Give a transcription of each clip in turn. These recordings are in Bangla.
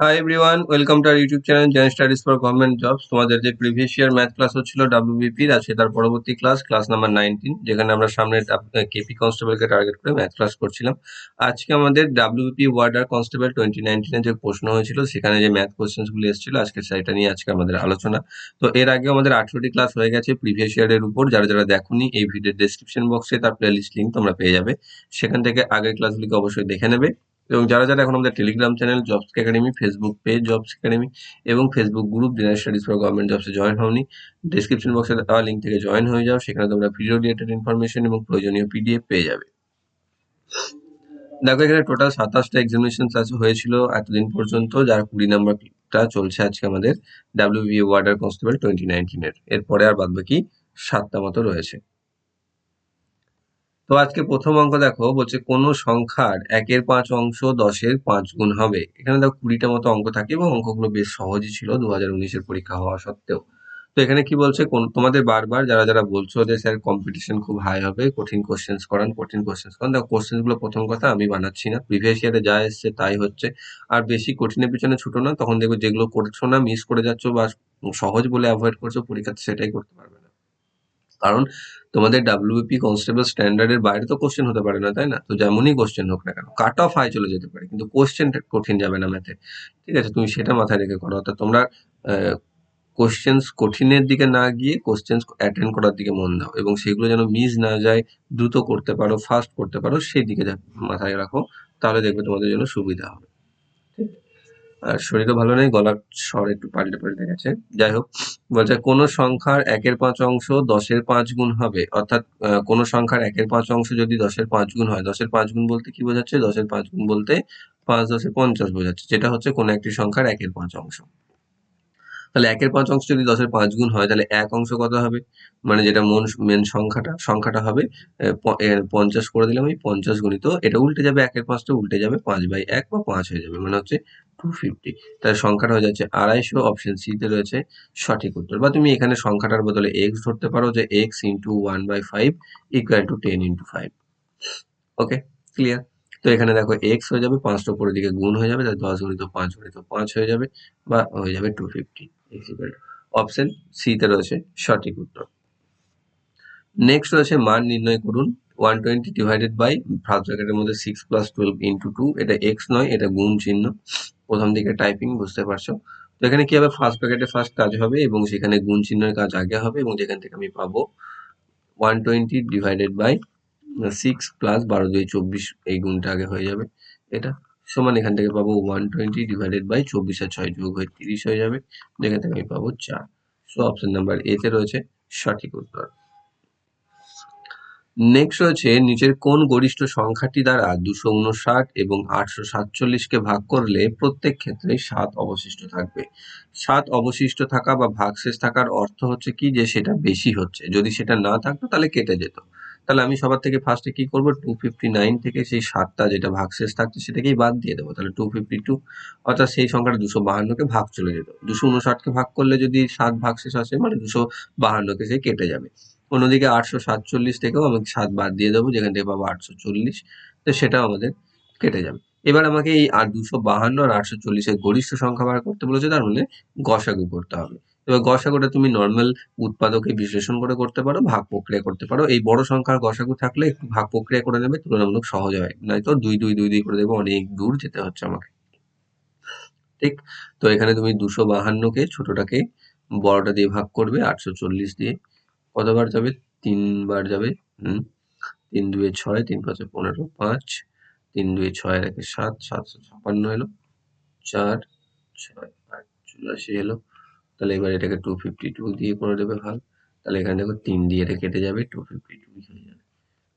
Hi everyone welcome to our YouTube channel gen studies for government jobs তোমাদের যে প্রিভিয়াস ইয়ার ম্যাথ ক্লাস হচ্ছিল ডাব্লিউবিপির আছে তার পরবর্তী ক্লাস ক্লাস নাম্বার নাইনটিন যেখানে আমরা সামনে কেপি কনস্টেবলকে টার্গেট করে ম্যাথ ক্লাস করছিলাম। আজকে আমাদের ডাব্লিউবিপি ওয়ার্ডার কনস্টেবল টোয়েন্টি নাইনটিনে যে প্রশ্ন হয়েছিল, সেখানে যে ম্যাথ কোশ্চেন্সগুলি এসেছিল আজকে সেটা নিয়ে আজকে আমাদের আলোচনা। তো এর আগে আমাদের আঠেরোটি ক্লাস হয়ে গেছে প্রিভিয়াস ইয়ারের উপর। যারা যারা দেখোনি, এই ভিডিওর ডেসক্রিপশন বক্সে তার প্লেলিস্ট লিঙ্ক তোমরা পেয়ে যাবে। সেখান থেকে আগের ক্লাসগুলিকে অবশ্যই দেখে নেবে। এবং যারা যারা এখন আমাদের Telegram channel jobs academy Facebook page jobs academy এবং Facebook group general studies for government জবসে join হওনি ডিসক্রিপশন বক্সে দেওয়া লিঙ্ক থেকে জয়েন হয়ে যাও, সেখানে তোমরা ভিডিও রিলেটেড ইনফরমেশন এবং প্রয়োজনীয় পিডিএফ পেয়ে যাবে। দেখো, এখানে টোটাল সাতাশটা এক্সামিনেশন হয়েছিল এতদিন পর্যন্ত, যার কুড়ি নাম্বারটা চলছে আজকে আমাদের ডাব্লিউবি ওয়ার্ডার কনস্টেবল টোয়েন্টি নাইনটিনের এরপরে আর বাদ বাকি সাতটা মতো রয়েছে। তো আজকে প্রথম অঙ্ক দেখো, বলছে কোন সংখ্যার একের পাঁচ অংশ দশের পাঁচ গুণ হবে। এখানে দেখো কুড়িটা মতো অঙ্ক থাকে এবং অঙ্কগুলো বেশ সহজই ছিল দু হাজার পরীক্ষা হওয়া সত্ত্বেও। তো এখানে কি বলছে, কোন তোমাদের বারবার যারা যারা বলছো যে স্যার কম্পিটিশন খুব হাই হবে, কঠিন কোশ্চেন্স করান, কঠিন কোশ্চেন্স করান, দেখো কোশ্চেন্সগুলো প্রথম কথা আমি বানাচ্ছি না। প্রিভিয়াস ইয়ারে যা এসছে তাই হচ্ছে। আর বেশি কঠিনের পিছনে ছুটো না, তখন দেখবে যেগুলো করছ না মিস করে যাচ্ছ বা সহজ বলে অ্যাভয়েড করছ, পরীক্ষাতে সেটাই করতে পারবে। কারণ তোমাদের ডাব্লিউপি কনস্টেবল স্ট্যান্ডার্ডের বাইরে তো কোশ্চেন হতে পারে না, তাই না? তো যেমনই কোশ্চেন হোক না কেন কাট অফ হাই চলে যেতে পারে, কিন্তু কোশ্চেন কঠিন যাবে না ম্যাথে ঠিক আছে, তুমি সেটা মাথায় রেখে করো। অর্থাৎ তোমরা কোশ্চেন্স কঠিনের দিকে না গিয়ে কোশ্চেন্স অ্যাটেন্ড করার দিকে মন দাও এবং সেগুলো যেন মিস না যায়, দ্রুত করতে পারো ফাস্ট করতে পারো, সেই দিকে মাথায় রাখো, তাহলে দেখবে তোমাদের জন্য সুবিধা হবে। শরীরও ভালো নেই, গলার স্বর একটু পাল্টে পাল্টে গেছে যাই হোক, বলছে কোন সংখ্যার একের পাঁচ অংশ দশের পাঁচ গুণ হবে। অর্থাৎ কোন সংখ্যার একের পাঁচ অংশ যদি দশের পাঁচ গুণ হয়, দশের পাঁচ গুণ বলতে কি বোঝাচ্ছে? দশের পাঁচ গুণ বলতে পাঁচ দশে পঞ্চাশ বোঝাচ্ছে। যেটা হচ্ছে কোনো একটি সংখ্যার একের পাঁচ অংশ। তাহলে একের পাঁচ অংশ যদি দশের পাঁচ গুণ হয়, তাহলে এক অংশ কত হবে? মানে যেটা মন মেন সংখ্যাটা সংখ্যাটা হবে পঞ্চাশ করে দিলাম এই পঞ্চাশ গুণিত, এটা উল্টে যাবে, একের পাঁচটা উল্টে যাবে, পাঁচ বাই এক বা পাঁচ হয়ে যাবে মানে হচ্ছে টু ফিফটি তাহলে সংখ্যাটা হয়ে যাচ্ছে আড়াইশো অপশন সিতে রয়েছে সঠিক উত্তর। বা তুমি এখানে সংখ্যাটার বদলে এক্স ধরতে পারো, যে x into one by five equal to ten into five okay clear তো এখানে দেখো এক্স হয়ে যাবে পাঁচটা উপরের দিকে গুণ হয়ে যাবে, তাহলে দশ গুণিত পাঁচ গুণিত পাঁচ হয়ে যাবে বা হয়ে যাবে টু ফিফটি অপশন সিতে রয়েছে সঠিক উত্তর। নেক্সট রয়েছে মান নির্ণয় করুন one twenty divided by first ব্র্যাকেটের মধ্যে six plus twelve into two এটা এক্স নয়, এটা গুণ চিহ্ন। প্রথম দিকে টাইপিং বুঝতে পারছ? তো এখানে কি হবে? ফার্স্ট ব্র্যাকেটে ফার্স্ট কাজ হবে এবং সেখানে গুণ চিহ্নের কাজ আগে হবে এবং যেখান থেকে আমি পাবো one twenty divided by six plus বারো দুই চব্বিশ এই গুণটা আগে হয়ে যাবে। এটা সমান এখান থেকে পাবো ওয়ান টোয়েন্টি ডিভাইডেড বাই চব্বিশ আর ছয় যোগ হয়ে তিরিশ হয়ে যাবে। যেখান থেকে আমি পাবো চার। সো অপশন নাম্বার এতে রয়েছে সঠিক উত্তর। নেক্সট রয়েছে নিচের কোন গরিষ্ঠ সংখ্যাটি দ্বারা দুশো উনষাট এবং আটশো সাতচল্লিশকে ভাগ করলে প্রত্যেক ক্ষেত্রে সাত অবশিষ্ট থাকবে। সাত অবশিষ্ট থাকা বা ভাগশেষ থাকার অর্থ হচ্ছে কি? যে সেটা বেশি হচ্ছে। যদি সেটা না থাকতো তাহলে কেটে যেত। তাহলে আমি সবার থেকে ফার্স্টে কি করব? টু ফিফটি নাইন থেকে সেই সাতটা যেটা ভাগশেষ থাকছে সেটাকেই বাদ দিয়ে দেবো। তাহলে টু ফিফটি টু অর্থাৎ সেই সংখ্যাটা দুশো বাহান্নকে ভাগ চলে যেত। দুশো উনষাটকে ভাগ করলে যদি সাত ভাগশেষ আসে মানে দুশো বাহান্নকে সে কেটে যাবে। অন্যদিকে আটশো সাতচল্লিশ থেকেও আমি সাত বাদ দিয়ে দেবো, যেখান থেকে পাবো আটশো চল্লিশ। তো সেটাও আমাদের কেটে যাবে। এবার আমাকে এই আর দুশো বাহান্ন আর আটশো চল্লিশের গরিষ্ঠ সংখ্যা বার করতে বলেছে, তার মানে গসাগু করতে হবে। এবার গসাগুটা তুমি নর্মাল উৎপাদকে বিশ্লেষণ করে করতে পারো, ভাগ প্রক্রিয়া করতে পারো। এই বড় সংখ্যার গসাগু থাকলে একটু ভাগ প্রক্রিয়া করে নেবে, তুলনামূলক সহজ হয়। নয়তো দুই দুই দুই দুই করে দেবো, অনেক দূর যেতে হচ্ছে আমাকে। ঠিক? তো এখানে তুমি দুশো বাহান্নকে ছোটটাকে বড়টা দিয়ে ভাগ করবে, আটশো চল্লিশ দিয়ে। কতবার যাবে? তিনবার যাবে, হুম? তিন দুয়ে ছয়, তিন পাঁচে পনেরো, পাঁচ। তিন দুয়ে ছয়, একে সাত, সাতশো ছাপান্ন এলো। চার, ছয়, আট, চুরাশি এলো। তাহলে এবার এটাকে টু ফিফটি টু দিয়ে করে দেবে ভাগ। তাহলে এখানে দেখো তিন দিয়ে এটা কেটে যাবে টু ফিফটি টু হয়ে যাবে।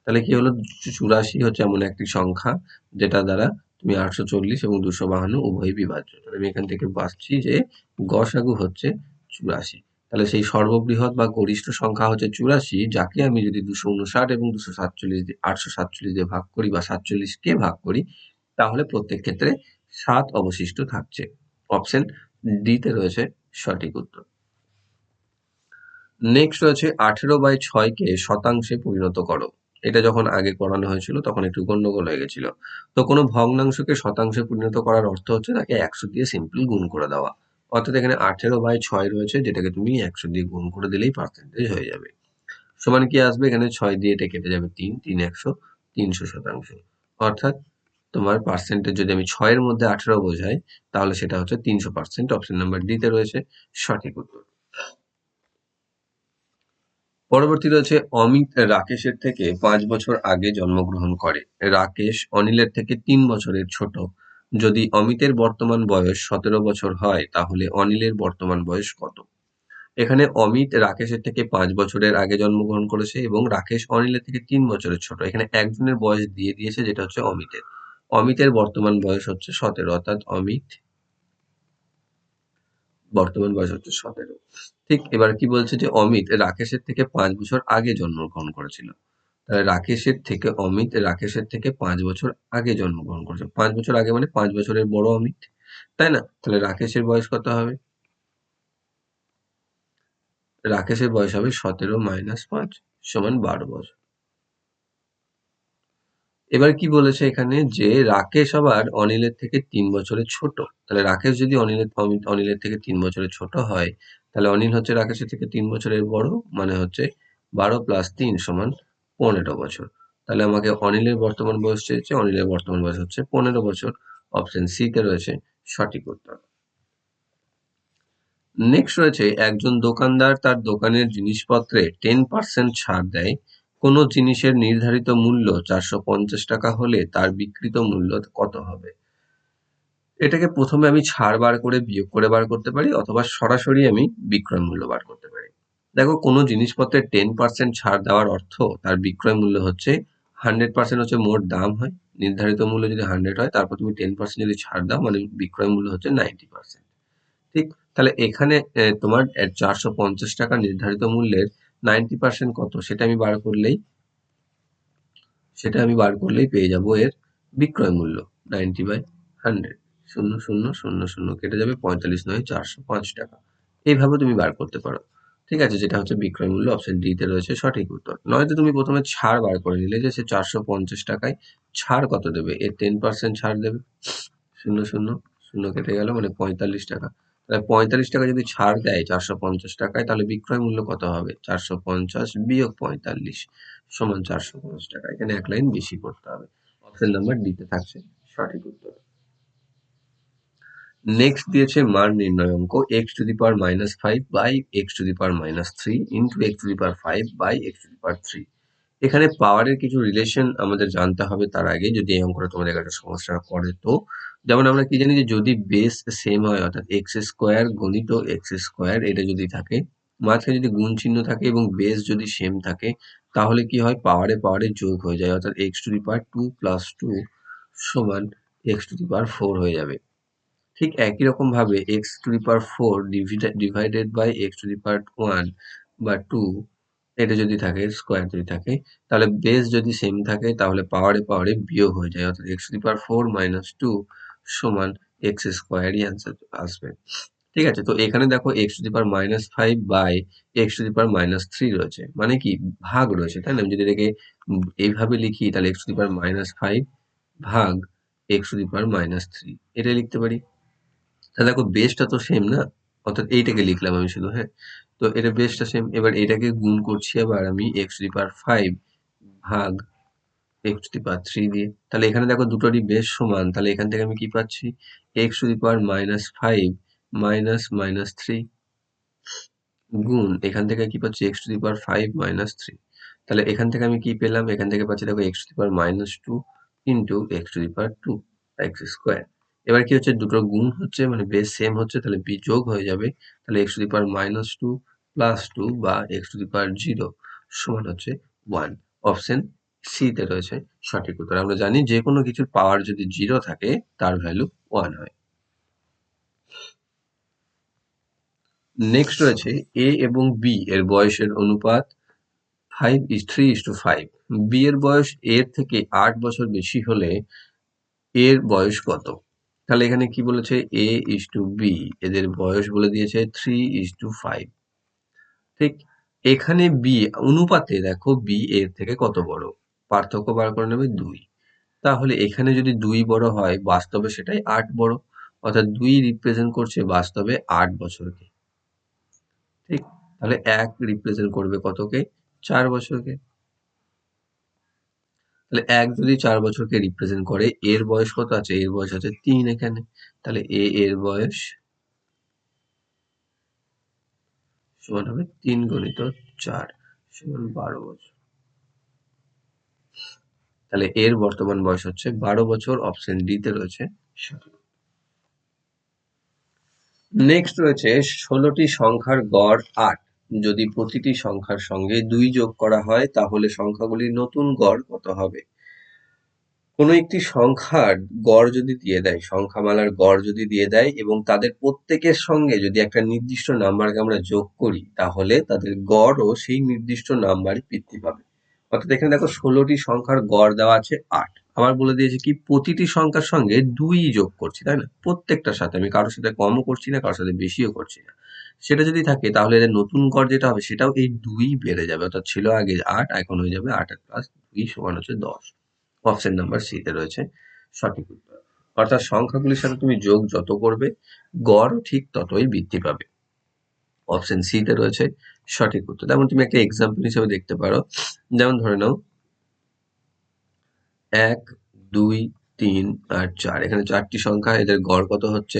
তাহলে কি হলো? চুরাশি হচ্ছে এমন একটি সংখ্যা, যেটা দ্বারা তুমি আটশো চল্লিশ এবং দুশো বাহান্ন উভয় বিভাজ্য। তাহলে আমি এখান থেকে বাঁচছি যে গসাগু হচ্ছে চুরাশি। তাহলে সেই সর্ববৃহৎ বা গরিষ্ঠ সংখ্যা হচ্ছে চুরাশি, যাকে আমি যদি দুশো উনষাট এবং দুশো সাতচল্লিশ দিয়ে, আটশো সাতচল্লিশ দিয়ে ভাগ করি বা সাতচল্লিশকে ভাগ করি, তাহলে প্রত্যেক ক্ষেত্রে সাত অবশিষ্ট থাকছে। অপশন ডিতে রয়েছে সঠিক উত্তর। নেক্সট রয়েছে আঠেরো বাই ছয়কে শতাংশে পরিণত করো। এটা যখন আগে করানো হয়েছিল, তখন একটু গন্ডগোল হয়ে গেছিল। তো কোনো ভগ্নাংশকে শতাংশে পরিণত করার অর্থ হচ্ছে তাকে একশো দিয়ে সিম্পল গুণ করে দেওয়া। অর্থাৎ এখানে আঠেরো বাই ছয় রয়েছে, যেটাকে তুমি একশো দিয়ে গুণ করে দিলেই পার্সেন্টেজ হয়ে যাবে। সমান কি আসবে? এখানে ছয় দিয়ে এটা কেটে যাবে তিন তিন একশো, তিনশো শতাংশ। অর্থাৎ তোমার পার্সেন্টেজ যদি আমি ছয়ের মধ্যে আঠেরো বোঝাই, তাহলে সেটা হচ্ছে তিনশো পার্সেন্ট অপশন নাম্বার ডিতে রয়েছে। সঠিক উত্তর। পরবর্তী রয়েছে অমিত রাকেশের থেকে পাঁচ বছর আগে জন্মগ্রহণ করে। রাকেশ অনিলের থেকে তিন বছরের ছোট। যদি অমিতের বর্তমান বয়স সতেরো বছর হয়, তাহলে অনিলের বর্তমান বয়স কত? এখানে অমিত রাকেশের থেকে পাঁচ বছরের আগে জন্মগ্রহণ করেছে এবং রাকেশ অনিলের থেকে তিন বছরের ছোট। এখানে একজনের বয়স দিয়ে দিয়েছে, যেটা হচ্ছে অমিতের। অমিতের বর্তমান বয়স হচ্ছে সতেরো, অর্থাৎ অমিত বর্তমান বয়স হচ্ছে সতেরো। ঠিক এবার কি বলছে যে অমিত রাকেশের থেকে পাঁচ বছর আগে জন্মগ্রহণ করেছিল। তাহলে রাকেশের থেকে অমিত রাকেশের থেকে পাঁচ বছর আগে জন্মগ্রহণ করেছে। পাঁচ বছর আগে মানে পাঁচ বছরের বড় অমিত, তাই না? তাহলে রাকেশের বয়স কত হবে? রাকেশের বয়স হবে সতেরো মাইনাস পাঁচ সমান বারো বছর। এবার কি বলেছে এখানে? যে রাকেশ আবার অনিলের থেকে তিন বছরের ছোট। তাহলে রাকেশ যদি অনিলের অনিলের থেকে তিন বছরের ছোট হয়, তাহলে অনিল হচ্ছে রাকেশের থেকে তিন বছরের বড় মানে হচ্ছে বারো প্লাস তিন সমান পনেরো বছর। তাহলে আমাকে অনিলের বর্তমান বয়স চেয়েছে, অনিলের বর্তমান বয়স হচ্ছে পনেরো বছর। অপশন সি তে রয়েছে সঠিক উত্তর। নেক্সট রয়েছে, একজন দোকানদার তার দোকানের জিনিসপত্রে টেন পার্সেন্ট ছাড় দেয়। কোনো জিনিসের নির্ধারিত মূল্য চারশো পঞ্চাশ টাকা হলে তার বিক্রিত মূল্য কত হবে? এটাকে প্রথমে আমি ছাড় বার করে, বিয়োগ করে বার করতে পারি অথবা সরাসরি আমি বিক্রয় মূল্য বার করতে পারি। দেখো, কোনো জিনিসপত্রের টেন পার্সেন্ট ছাড় দেওয়ার অর্থ তার বিক্রয় মূল্য হচ্ছে হান্ড্রেড পার্সেন্ট হচ্ছে মোট দাম হয়। নির্ধারিত মূল্য যদি হান্ড্রেড হয়, তারপর তুমি টেন পার্সেন্ট যদি ছাড় দাও মানে বিক্রয় মূল্য হচ্ছে নাইনটি পার্সেন্ট ঠিক? তাহলে এখানে তোমার চারশো পঞ্চাশ টাকা নির্ধারিত মূল্যের নাইনটি পার্সেন্ট কত? সেটা আমি বার করলেই, সেটা আমি বার করলেই পেয়ে যাব এর বিক্রয় মূল্য, নাইনটি বাই হান্ড্রেড। শূন্য শূন্য শূন্য শূন্য, কেটে যাবে পঁয়তাল্লিশ নয়, চারশো পাঁচ টাকা। এইভাবে তুমি বার করতে পারো। ঠিক আছে, যেটা হচ্ছে বিক্রয় মূল্য অপশন ডিতে রয়েছে সঠিক উত্তর। নয়তো তুমি প্রথমে ছাড় বার করে নিলে যে সে চারশো পঞ্চাশ টাকায় ছাড় কত দেবে? এর টেন পার্সেন্ট ছাড় দেবে। শূন্য শূন্য শূন্য কেটে গেল মানে পঁয়তাল্লিশ টাকা। তাহলে পঁয়তাল্লিশ টাকা যদি ছাড় দেয় চারশো পঞ্চাশ টাকায়, তাহলে বিক্রয় মূল্য কত হবে? চারশো পঞ্চাশ বিয়োগ পঁয়তাল্লিশ সমান চারশো পঞ্চাশ টাকা। এখানে এক লাইন বেশি করতে হবে। অপশন নাম্বার ডিতে থাকছে সঠিক উত্তর। নেক্সট দিয়েছে মান নির্ণয় অঙ্ক x to the power minus five by x to the power minus three into x to the power five by x to the power three এখানে পাওয়ারের কিছু রিলেশন আমাদের জানতে হবে তার আগে, যদি এই অঙ্কটা তোমাদের কাছে সমস্যা করে তো। যেমন আমরা কি জানি যে যদি বেস সেম হয়, অর্থাৎ এক্স স্কোয়ার গণিত এক্স স্কোয়ার এটা যদি থাকে, মাঝখানে যদি গুণ চিহ্ন থাকে এবং বেস যদি সেম থাকে, তাহলে কি হয়? পাওয়ারে পাওয়ারে যোগ হয়ে যায়, অর্থাৎ x to the power two plus two সমান x to the power four হয়ে যাবে। ঠিক একই রকম ভাবে x to the power four divided by x to the power one বা টু এটা যদি থাকে স্কোয়ার যদি থাকে, তাহলে বেস যদি সেম থাকে, তাহলে পাওয়ারে পাওয়ারে বিয়োগ হয়ে যায়। অর্থাৎ x to power four minus two সমান এক্স স্কোয়ারই অ্যান্সার আসবে। ঠিক আছে? তো এখানে দেখো x to power minus five by x to power minus three রয়েছে। মানে কি? ভাগ রয়েছে, তাই না? আমি যদি এটাকে এইভাবে লিখি, তাহলে x to power minus five ভাগ x to power minus three এটাই লিখতে পারি? তাহলে দেখো বেসটা তো সেম না? অর্থাৎ এইটাকে লিখলাম আমি শুধু হ্যাঁ? তো এটা বেসটা সেম এবার এটাকে গুণ করছি আবার আমি x to the power five ভাগ x to the power three দিয়ে। তাহলে এখানে দেখো দুটোরই বেশ সমান। তাহলে এখান থেকে আমি কি পাচ্ছি? X to the power minus five minus minus three গুণ। এখান থেকে কি পাচ্ছি? X to the power five minus three তাহলে এখান থেকে আমি কি পেলাম? এখান থেকে পাচ্ছি দেখো x to the power minus two into x to the power two x square এবার কি হচ্ছে? দুটো গুণ হচ্ছে মানে বেস সেম হচ্ছে, তাহলে বি যোগ হয়ে যাবে। তাহলে x to the power minus two plus two বা x to the power zero সমান হচ্ছে ওয়ান অপশন সিতে রয়েছে সঠিক উত্তর। আমরা জানি যে কোনো কিছুর পাওয়ার যদি জিরো থাকে, তার ভ্যালু ওয়ান হয়। নেক্সট রয়েছে এ এবং বি এর বয়সের অনুপাত five is three is two five B এর বয়স এর থেকে আট বছর বেশি হলে এর বয়স কত? তাহলে এখানে কি বলেছে? এ ইস টু বি এদের বয়স বলে দিয়েছে থ্রি ইস টু ফাইভ ঠিক? এখানে বি অনুপাতে দেখো বি এর থেকে কত বড়? পার্থক্য বার করে নেবে দুই। তাহলে এখানে যদি দুই বড় হয়, বাস্তবে সেটাই আট বড়। অর্থাৎ দুই রিপ্রেজেন্ট করছে বাস্তবে আট বছরকে। ঠিক? তাহলে এক রিপ্রেজেন্ট করবে কতকে? চার বছরকে। তাহলে এক যদি চার বছরকে রিপ্রেজেন্ট করে, এর বয়স কত আছে? এর বয়স আছে তিন এখানে। তাহলে এ এর বয়স সমান হবে তিন গণিত চার সমান বারো বছর। তাহলে এর বর্তমান বয়স হচ্ছে বারো বছর অপশন ডি তে রয়েছে নেক্সট রয়েছে ষোলোটি সংখ্যার গড় আট। যদি প্রতিটি সংখ্যার সঙ্গে দুই যোগ করা হয়, তাহলে সংখ্যাগুলির নতুন গড় কত হবে? কোনো একটি সংখ্যার গড় যদি দিয়ে দেয়, সংখ্যামালার গড় যদি দিয়ে দেয় এবং তাদের প্রত্যেকের সঙ্গে যদি একটা নির্দিষ্ট নাম্বারকে আমরা যোগ করি, তাহলে তাদের গড়ও সেই নির্দিষ্ট নাম্বারই বৃদ্ধি পাবে। অর্থাৎ এখানে দেখো ষোলোটি সংখ্যার গড় দেওয়া আছে আট। আমার বলে দিয়েছে কি, প্রতিটি সংখ্যার সঙ্গে দুই যোগ করছি, তাই না? প্রত্যেকটার সাথে, আমি কারোর সাথে কমও করছি না, কারোর সাথে বেশিও করছি না। সেটা যদি থাকে, তাহলে এদের নতুন গড় যেটা হবে, সেটাও এই দুই বেড়ে যাবে। অর্থাৎ ছিল আগে আট, এখন হয়ে যাবে আট প্লাস দুই সমান হচ্ছে দশ। অপশন নাম্বার সিতে রয়েছে সঠিক উত্তর। অর্থাৎ সংখ্যাগুলির সাথে তুমি যোগ যত করবে, গড় ঠিক ততই বৃদ্ধি পাবে। অপশন সিতে রয়েছে সঠিক উত্তর। যেমন তুমি একটা এক্সাম্পল হিসেবে দেখতে পারো, যেমন ধরে নাও, এক, দুই, তিন আর চার। এখানে চারটি সংখ্যা, এদের গড় কত হচ্ছে?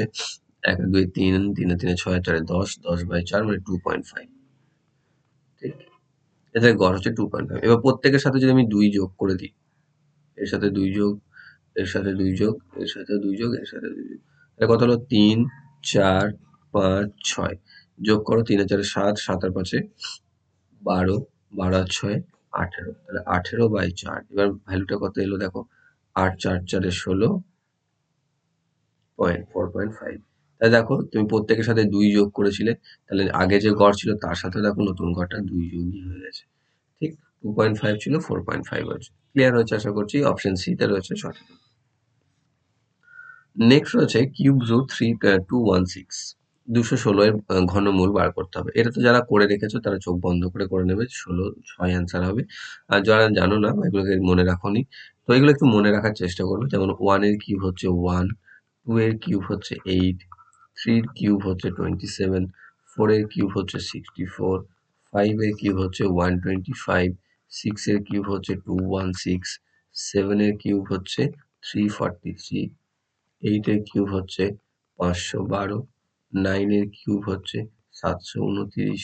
এক, দুই, তিন, তিনে তিনে, ছয়, চারে, দশ দশ বাই চার মানে টু পয়েন্ট ফাইভ ঠিক? এদের গড় হচ্ছে টু পয়েন্ট ফাইভ এবার প্রত্যেকের সাথে যদি আমি দুই যোগ করে দিই, এর সাথে দুই যোগ, এর সাথে দুই যোগ, এর সাথে দুই যোগ, এর সাথে দুই যোগ, তাহলে কত হলো? তিন, চার, পাঁচ, ছয়। যোগ করো তিনে চারে সাত সাত আর পাঁচে বারো বারো আর ছয়, আঠেরো। তাহলে আঠেরো বাই চার। এবার ভ্যালুটা কত এলো? দেখো, আট, চার, চারে ষোলো পয়েন্ট ফোর পয়েন্ট ফাইভ তাহলে দেখো, তুমি প্রত্যেকের সাথে দুই যোগ করেছিলে, তাহলে আগে যে গড় ছিল তার সাথে দেখো নতুন গড়টা দুই যোগই হয়ে গেছে। ঠিক? টু পয়েন্ট ফাইভ ছিল ফোর পয়েন্ট ফাইভ হয়েছে ক্লিয়ার হয়েছে আশা করছি? অপশন সিতে রয়েছে সঠিক। নেক্সট রয়েছে কিউব জু থ্রি টু ওয়ান সিক্স দুশো ষোলো এর ঘনমূল বার করতে হবে। এটা তো যারা করে রেখেছো, তারা চোখ বন্ধ করে করে নেবে। ষোলো, ছয় অ্যান্সার হবে। আর যারা জানো না, এগুলোকে মনে রাখোনি তো এগুলো একটু মনে রাখার চেষ্টা করবে। যেমন ওয়ানের কিউব হচ্ছে ওয়ান টু এর কিউব হচ্ছে এইট থ্রির কিউব হচ্ছে টোয়েন্টি সেভেন ফোর এর কিউব হচ্ছে সিক্সটি ফোর ফাইভ এর কিউব হচ্ছে ওয়ান টোয়েন্টি ফাইভ সিক্স এর কিউব হচ্ছে টু ওয়ান সিক্স সেভেন এর কিউব হচ্ছে থ্রি ফর্টি থ্রি এইট এর কিউব হচ্ছে পাঁচশো বারো নাইনের কিউব হচ্ছে সাতশো উনতিরিশ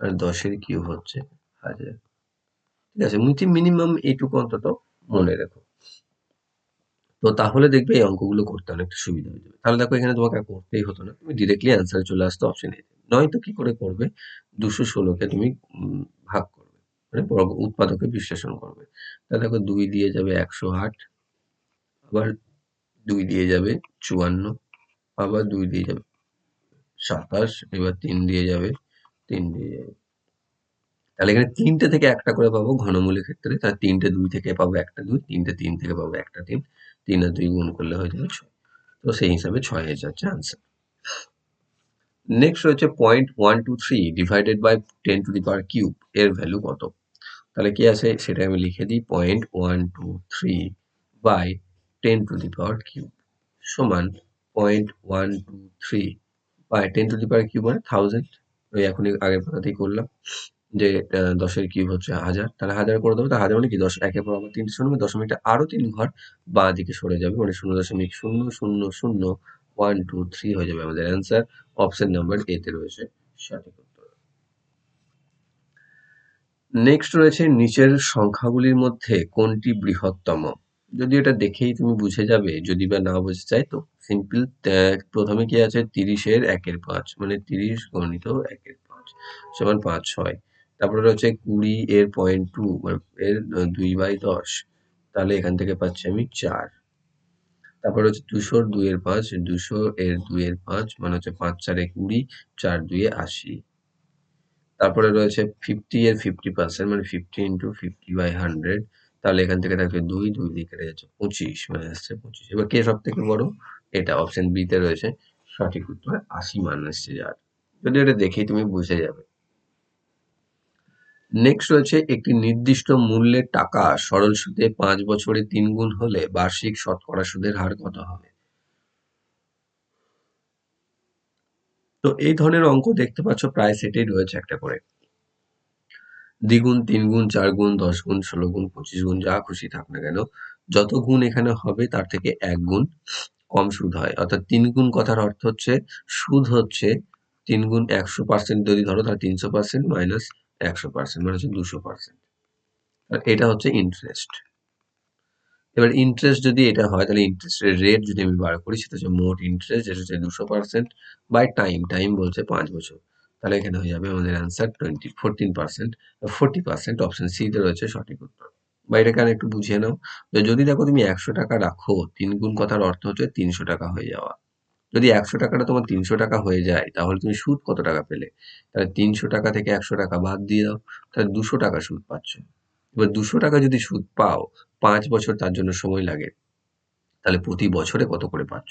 আর দশের কিউব হচ্ছে হাজার। ঠিক আছে মিনিমাম এইটুকু অন্তত মনে রেখো। তো তাহলে দেখবে এই অঙ্কগুলো করতে অনেকটা সুবিধা হয়ে যাবে। তাহলে দেখো এখানে তোমাকে করতেই হতো না। তুমি ডিরেক্টলি অ্যান্সার চলে আসতো অপশন এ নয়তো কি করে করবে? দুশো ষোলোকে তুমি ভাগ করবে। মানে উৎপাদকে বিশ্লেষণ করবে। তাহলে দেখো দুই দিয়ে যাবে একশো আট, আবার দুই দিয়ে যাবে চুয়ান্ন, আবার দুই দিয়ে যাবে সাতাশ, এবার তিন দিয়ে যাবে, তিন দিয়ে যাবে। তাহলে এখানে তিনটে থেকে একটা করে পাবো ঘনমূলের ক্ষেত্রে। তাহলে তিনটে দুই থেকে পাবো একটা দুই, তিনটে তিন থেকে পাবো একটা তিন। তিন আর দুই গুণ করলে হয়ে যাবে ছয়। তো সেই হিসাবে ছয় হয়ে যাচ্ছে আনসার নেক্সট রয়েছে point one two three divided by ten to the power cube এর ভ্যালু কত? তাহলে কি আছে? সেটা আমি লিখে দিই point one two three by ten to the power cube সমান point one two three by ten to the power cube মানে থাউজেন্ড ওই এখনই আগের কথাতেই করলাম। যে দশের কিউব হচ্ছে হাজার, তাহলে হাজার করে দেবো, তাহলে হাজার মানে কি? দশ, একের পর আবার তিনটে শূন্য দশমিকটা আরও তিন ঘর বাঁ দিকে সরে যাবে মানে শূন্য দশমিক শূন্য শূন্য শূন্য ওয়ান টু থ্রি হয়ে যাবে আমাদের অ্যান্সার অপশন নাম্বার এতে রয়েছে সঠিক নেক্সট রয়েছে নিচের সংখ্যাগুলির মধ্যে কোনটি বৃহত্তম? যদি এটা দেখেই তুমি বুঝে যাবে, যদি বা না বুঝতে চাই, তো সিম্পল প্রথমে কি আছে? তিরিশের একের পাঁচ মানে তিরিশ গণিত একের পাঁচ, সমান পাঁচ, ছয়। তারপরে রয়েছে কুড়ি এর পয়েন্ট টু এর দুই বাই দশ। তাহলে এখান থেকে পাচ্ছি আমি চার। তারপরে হচ্ছে দুশোর দুইয়ের পাঁচ, দুশো এর দুইয়ের পাঁচ মানে হচ্ছে পাঁচ, চারে কুড়ি, চার দুইয়ে আশি। তারপরে রয়েছে ফিফটি এর ফিফটি পার্সেন্ট মানে fifty into fifty by hundred তাহলে এখান থেকে থাকবে দুই দুই দিকে যাচ্ছে পঁচিশ মানে আসছে পঁচিশ। এবার কে সব থেকে বড়? এটা অপশন বিতে রয়েছে। সঠিক উত্তর আশি মান আসছে যার। যদি এটা দেখেই তুমি বুঝে যাবে। নেক্সট রয়েছে একটি নির্দিষ্ট মূল্যের টাকা। সরল সুদে পাঁচ বছরে তিন গুণ হলে বার্ষিক শতকরা সুদের হার কত হবে? তো এই ধরনের অঙ্ক দেখতে পাচ্ছ, প্রায় সেটাই রয়েছে একটা করে। দ্বিগুণ, তিন গুণ, চার গুণ, দশ গুণ, ষোলো গুণ, পঁচিশ গুণ, যা খুশি থাক না কেন, যত গুণ এখানে হবে তার থেকে এক গুণ কম সুদ হয়। অর্থাৎ তিন গুণ কথার অর্থ হচ্ছে, সুদ হচ্ছে তিন গুণ একশো পার্সেন্ট যদি ধরো তাহলে তিনশো পার্সেন্ট মাইনাস একশো পার্সেন্ট মানে হচ্ছে দুশো পার্সেন্ট এটা হচ্ছে ইন্টারেস্ট এবার ইন্টারেস্ট যদি এটা হয়, তাহলে ইন্টারেস্টের রেট যদি আমি বার করি, সেটা হচ্ছে মোট ইন্টারেস্ট যেটা হচ্ছে দুশো পার্সেন্ট বাই টাইম টাইম বলছে পাঁচ বছর। তাহলে এখানে হয়ে যাবে আমাদের answer twenty fourteen percent forty percent option সিতে রয়েছে সঠিক উত্তর। বা এটাকে আর একটু বুঝিয়ে নাও যদি দেখো তুমি একশো টাকা রাখো, তিন গুণ কথার অর্থ হচ্ছে তিনশো টাকা হয়ে যাওয়া। যদি একশো টাকাটা তোমার তিনশো টাকা হয়ে যায়, তাহলে তুমি সুদ কত টাকা পেলে? তাহলে তিনশো টাকা থেকে একশো টাকা বাদ দিয়ে দাও, তাহলে দুশো টাকা সুদ পাচ্ছ। এবার দুশো টাকা যদি সুদ পাও, পাঁচ বছর তার জন্য সময় লাগে, তাহলে প্রতি বছরে কত করে পাচ্ছ?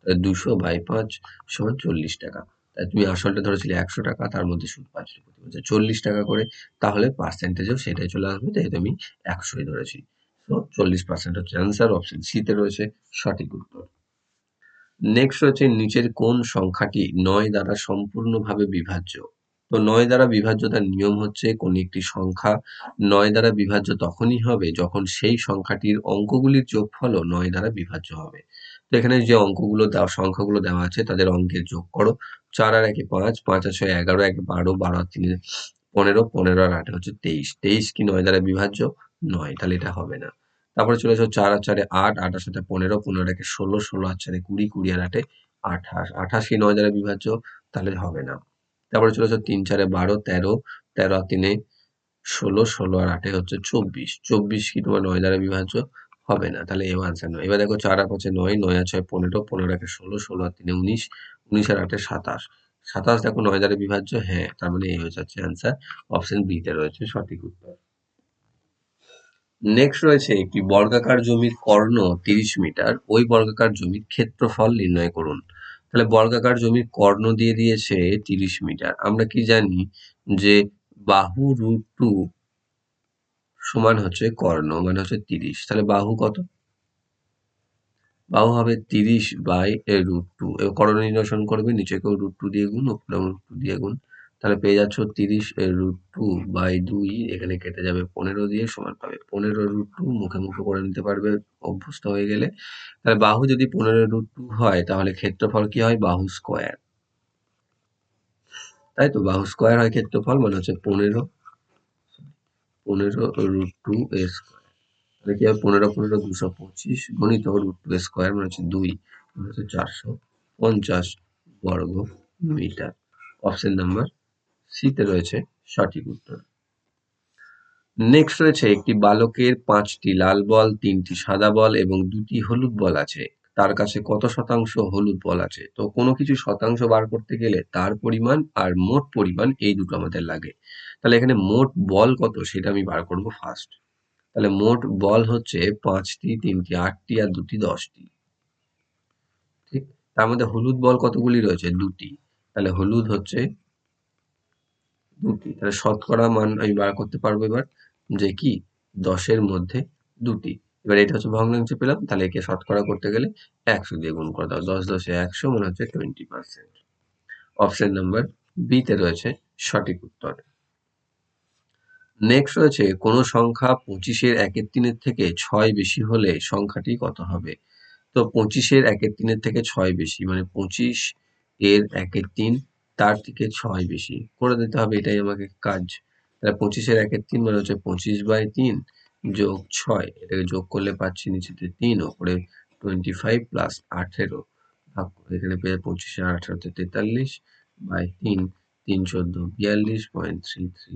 তাহলে দুশো বাই পাঁচ সমান চল্লিশ টাকা। তাই তুমি আসলটা ধরেছিলে একশো টাকা, তার মধ্যে সুদ পাচ্ছিলে প্রতি বছর চল্লিশ টাকা করে, তাহলে পার্সেন্টেজও সেটাই চলে আসবে, যেহেতু আমি একশোই ধরেছি। তো চল্লিশ পার্সেন্ট হচ্ছে অ্যান্সার অপশন সিতে রয়েছে সঠিক উত্তর। নেক্সট রয়েছে নিচের কোন সংখ্যাটি নয় দ্বারা সম্পূর্ণভাবে বিভাজ্য। তো নয় দ্বারা বিভাজ্যতার নিয়ম হচ্ছে কোন একটি সংখ্যা নয় দ্বারা বিভাজ্য তখনই হবে যখন সেই সংখ্যাটির অঙ্কগুলির যোগফলও নয় দ্বারা বিভাজ্য হবে। তো এখানে যে অঙ্কগুলো দেওয়া সংখ্যাগুলো দেওয়া আছে তাদের অঙ্কের যোগ করো। চার আর একে পাঁচ পাঁচ আর ছয় এগারো, এক বারো বারো আর তিনে পনেরো পনেরো আর আটে হচ্ছে তেইশ। তেইশ কি নয় দ্বারা বিভাজ্য? নয়, তাহলে এটা হবে না। তারপরে চলে এসো চার আর চারে আট আট আর সাথে পনেরো পনেরো একে ষোলো ষোলো আর চারে কুড়ি কুড়ি আর আটে আঠাশ। আঠাশ নয় দ্বারা বিভাজ্য? তাহলে হবে না। তারপরে চলে এসো তিন চারে বারো, তেরো তেরো আর তিনে ষোলো ষোলো আর আটে হচ্ছে চব্বিশ। চব্বিশ কি তোমার নয় দ্বারা বিভাজ্য? হবে না, তাহলে এও আনসার নয় এবার দেখো চার আর পাঁচে নয় নয় আর ছয় পনেরো পনেরো একে ষোলো ষোলো আর তিনে উনিশ উনিশ আর আটে সাতাশ। সাতাশ দেখো নয় দ্বারা বিভাজ্য? হ্যাঁ তার মানে এই হয়ে যাচ্ছে অ্যান্সার অপশন বিতে রয়েছে সঠিক উত্তর। নেক্সট রয়েছে একটি বর্গাকার জমির কর্ণ তিরিশ মিটার। ওই বর্গাকার জমির ক্ষেত্রফল নির্ণয় করুন। তাহলে বর্গাকার জমির কর্ণ দিয়ে দিয়েছে তিরিশ মিটার। আমরা কি জানি যে বাহু রুট টু সমান হচ্ছে কর্ণ মানে হচ্ছে তিরিশ। তাহলে বাহু কত? বাহু হবে তিরিশ বাই রুট টু কর্ণ নির্ণয় করবে, নিচেকেও রুট টু দিয়ে গুণ, উপরেও রুট টু দিয়ে গুণ। তাহলে পেয়ে যাচ্ছ তিরিশ রুট টু বাই দুই, এখানে কেটে যাবে পনেরো দিয়ে সমান পাবে পনেরো রুট টু মুখে মুখে করে নিতে পারবে, অভ্যস্ত হয়ে গেলে। তাহলে বাহু যদি পনেরো রুট টু হয়, তাহলে ক্ষেত্রফল কি হয়? বাহু স্কোয়ার তাই তো? বাহু স্কোয়ার হয় ক্ষেত্রফল মানে হচ্ছে পনেরো পনেরো রুট টু স্কোয়ার তাহলে কি হবে? পনেরো পনেরো দুশো পঁচিশ গণিত রুট টু স্কোয়ার মানে হচ্ছে দুই মানে হচ্ছে চারশো পঞ্চাশ বর্গ মিটার। অপশন নাম্বার সিতে রয়েছে সঠিক উত্তর। নেক্সট রয়েছে একটি বালকের পাঁচটি লাল বল, তিনটি সাদা বল এবং দুটি হলুদ বল আছে। তার কাছে কত শতাংশ হলুদ বল আছে? তো কোনো কিছু শতাংশ বার করতে গেলে তার পরিমাণ আর মোট পরিমাণ এই দুটো আমাদের লাগে। তাহলে এখানে মোট বল কত সেটা আমি বার করব ফার্স্ট তাহলে মোট বল হচ্ছে পাঁচটি, তিনটি, আটটি আর দুটি দশটি। ঠিক? তার মধ্যে হলুদ বল কতগুলি রয়েছে? দুটি। তাহলে হলুদ হচ্ছে দুটি। তাহলে শতকরা মান আমি বার করতে পারব এবার, যে কি? দশের মধ্যে দুটি। এবার এটা হচ্ছে ভগ্নাংশ পেলাম, তাহলে একে শতকরা করতে গেলে একশো দিয়ে গুণ করে দাও। দশ দশে একশো মনে হচ্ছে টোয়েন্টি পার্সেন্ট অপশন নাম্বার বিতে রয়েছে সঠিক উত্তর। নেক্সট রয়েছে, কোনো সংখ্যা পঁচিশের একের তিনের থেকে ছয় বেশি হলে সংখ্যাটি কত হবে? তো পঁচিশের একের তিনের থেকে ছয় বেশি মানে পঁচিশ এর একের তিন তার থেকে ছয় বেশি। করে দিতে হবে, এটাই আমাকে কাজ। তাহলে পঁচিশের একের তিন মানে হচ্ছে পঁচিশ বাই তিন যোগ ছয়, এটাকে যোগ করলে পাচ্ছি নিচেতে তিন, ওপরে টোয়েন্টি ফাইভ প্লাস আঠেরো। ভাগ এখানে পেয়ে পঁচিশে আঠারোতে তেতাল্লিশ বাই তিন তিন চোদ্দ বিয়াল্লিশ point three three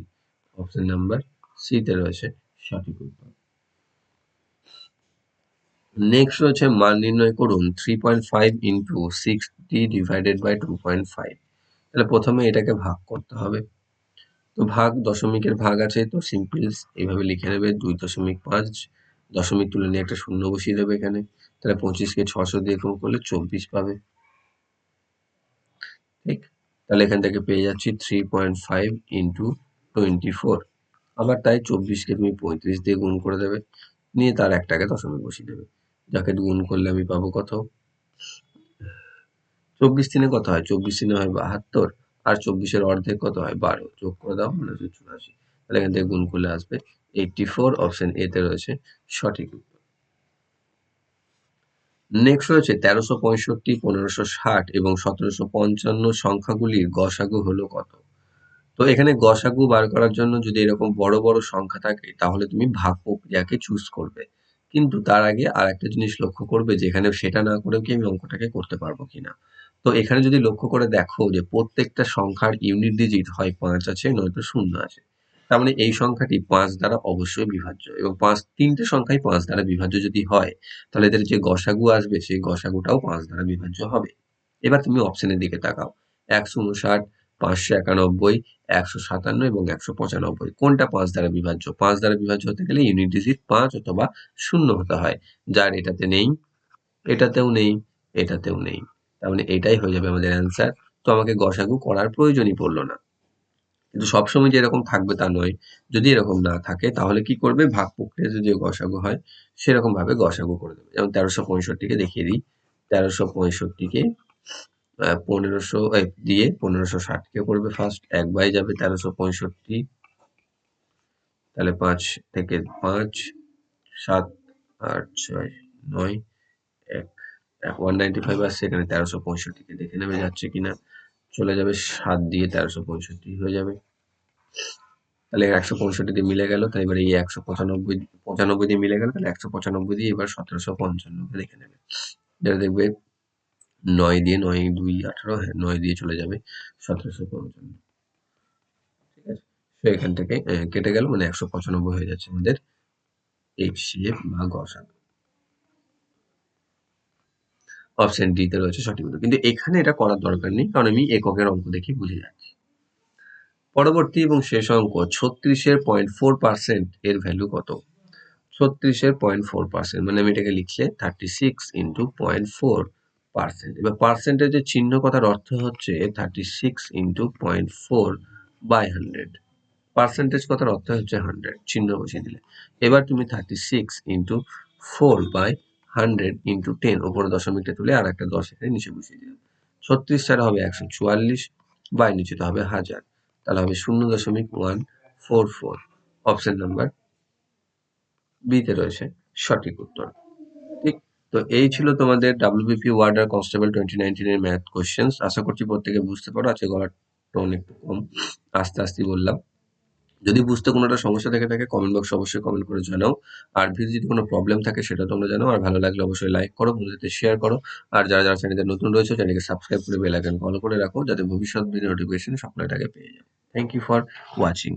option number সিতে রয়েছে সঠিক উত্তর। নেক্সট রয়েছে মান নির্ণয় করুন three point five into sixty divided by two point five তাহলে প্রথমে এটাকে ভাগ করতে হবে। তো ভাগ দশমিকের ভাগ আছে, তো সিম্পল এইভাবে লিখে নেবে, দুই দশমিক পাঁচ, দশমিক তুলে নিয়ে একটা শূন্য বসিয়ে দেবে এখানে। তাহলে পঁচিশকে ছশো দিয়ে গুণ করলে চব্বিশ পাবে। ঠিক? তাহলে এখান থেকে পেয়ে যাচ্ছি three point five into twenty four আবার তাই চব্বিশকে তুমি পঁয়ত্রিশ দিয়ে গুণ করে দেবে, নিয়ে তার একটাকে দশমিক বসিয়ে দেবে। যাকে গুণ করলে আমি পাবো কত? চব্বিশ দিনে কত হয়? চব্বিশ দিনে হয় বাহাত্তর, আর চব্বিশের অর্ধেক কত হয়? বারো। যোগ করে দাও মানে হচ্ছে চুরাশি। তাহলে এখান থেকে গুণ করলে আসবে এইটটি ফোর অপশন এতে রয়েছে সঠিক উত্তর। নেক্সট রয়েছে তেরোশো পঁয়ষট্টি, পনেরোশো ষাট এবং সতেরোশো পঞ্চান্ন সংখ্যাগুলির গসাগু হলো কত? তো এখানে গসাগু বার করার জন্য যদি এরকম বড় বড় সংখ্যা থাকে, তাহলে তুমি ভাগ প্রক্রিয়াকে চুজ করবে। কিন্তু তার আগে আর একটা জিনিস লক্ষ্য করবে যে এখানে সেটা না করেও কি আমি অঙ্কটাকে করতে পারব কিনা? তো এখানে যদি লক্ষ্য করে দেখো যে প্রত্যেকটা সংখ্যার ইউনিট ডিজিট হয় পাঁচ আছে, নয়তো শূন্য আছে। তার মানে এই সংখ্যাটি পাঁচ দ্বারা অবশ্যই বিভাজ্য এবং পাঁচ, তিনটে সংখ্যাই পাঁচ দ্বারা বিভাজ্য যদি হয়, তাহলে এদের যে গসাগু আসবে, সেই গসাগুটাও পাঁচ দ্বারা বিভাজ্য হবে। এবার তুমি অপশনের দিকে তাকাও। একশো উনষাট, পাঁচশো একানব্বই, একশো সাতান্ন এবং একশো পঁচানব্বই। কোনটা পাঁচ দ্বারা বিভাজ্য? পাঁচ দ্বারা বিভাজ্য হতে গেলে ইউনিট ডিজিট পাঁচ অথবা শূন্য হতে হয়। যার এটাতে নেই, এটাতেও নেই এটাতেও নেই। তার মানে এটাই হয়ে যাবে আমাদের অ্যান্সার তো আমাকে গসাগু করার প্রয়োজনই পড়ল না। কিন্তু সবসময় যে এরকম থাকবে তা নয়। যদি এরকম না থাকে, তাহলে কি করবে? ভাগ প্রক্রিয়া যদি গসাগু হয় সেরকম ভাবে গসাগু করে দেবে। যেমন তেরোশো পঁয়ষট্টিকে দেখিয়ে দিই। তেরোশো পঁয়ষট্টিকে পনেরোশো দিয়ে পনেরোশো ষাটকে করবে ফার্স্ট এক বাই যাবে তেরোশো পঁয়ষট্টি। তাহলে পাঁচ থেকে পাঁচ, সাত, আট, ছয়, নয়, এক ওয়ান নাইনটি ফাইভ আসছে এখানে তেরোশো পঁয়ষট্টিকে দেখে নেবে যাচ্ছে কিনা। চলে যাবে সাত দিয়ে তেরোশো পঁয়ষট্টি হয়ে যাবে। তাহলে একশো পঁয়ষট্টি দিয়ে মিলে গেল তাই এবার এই একশো পঁচানব্বই পঁচানব্বই দিয়ে মিলে গেল তাহলে একশো পঁচানব্বই দিয়ে এবার সতেরোশো পঞ্চান্নকে দেখে নেবে। যেটা দেখবে নয় দিয়ে নয় দুই আঠারো হ্যাঁ নয় দিয়ে চলে যাবে সতেরোশো পঞ্চান্ন। ঠিক আছে? সো এখান থেকে কেটে গেল মানে একশো পঁচানব্বই হয়ে যাচ্ছে আমাদের এইচ সি এফ বা গসা অপশন ডি তে রয়েছে সঠিক উত্তর কিন্তু এখানে এটা করার দরকার নেই, কারণ আমি এককের অঙ্ক দেখে বুঝে যাচ্ছি। পরবর্তী এবং শেষ অঙ্ক, ছত্রিশের পয়েন্ট ফোর পার্সেন্ট এর ভ্যালু কত? ছত্রিশের পয়েন্ট ফোর পার্সেন্ট মানে আমি এটাকে লিখলে thirty six into point four percent এবার পার্সেন্টেজের চিহ্ন কথার অর্থ হচ্ছে thirty six into point four by hundred percentage কথার অর্থ হচ্ছে হান্ড্রেড চিহ্ন বসিয়ে দিলে। এবার তুমি thirty six into four by hundred into ten ওপরে দশমিকটা তুলে আর একটা দশ এখানে নিচে বসিয়ে দিলে ছত্রিশ ছাড়া হবে একশো চুয়াল্লিশ, বাই নিচেতে হবে হাজার। তাহলে হবে শূন্য দশমিক one four four. Option number বিতে রয়েছে সঠিক উত্তর। ঠিক? তো এই ছিল তোমাদের ডাব্লিউবিপি ওয়ার্ডার কনস্টেবল টোয়েন্টি নাইনটিনের ম্যাথ কোশ্চেন্স আশা করছি প্রত্যেকে বুঝতে পারো, আজকে গলার টোন একটু কম। আস্তে আস্তে বললাম। যদি বুঝতে কোনো একটা সমস্যা থেকে থাকে কমেন্ট বক্সে অবশ্যই কমেন্ট করে জানাও। আর ভিডিও যদি কোনো প্রবলেম থাকে, সেটা তোমরা জানাও। আর ভালো লাগলে অবশ্যই লাইক করো, বন্ধুদের শেয়ার করো। আর যারা যারা চ্যানেলে নতুন রয়েছে চ্যানেলকে সাবস্ক্রাইব করে বেল আইকন ফলো করে রাখো, যাতে ভবিষ্যৎ ভিডিও নোটিফিকেশন আগে পেয়ে যাও থ্যাংক ইউ ফর ওয়াচিং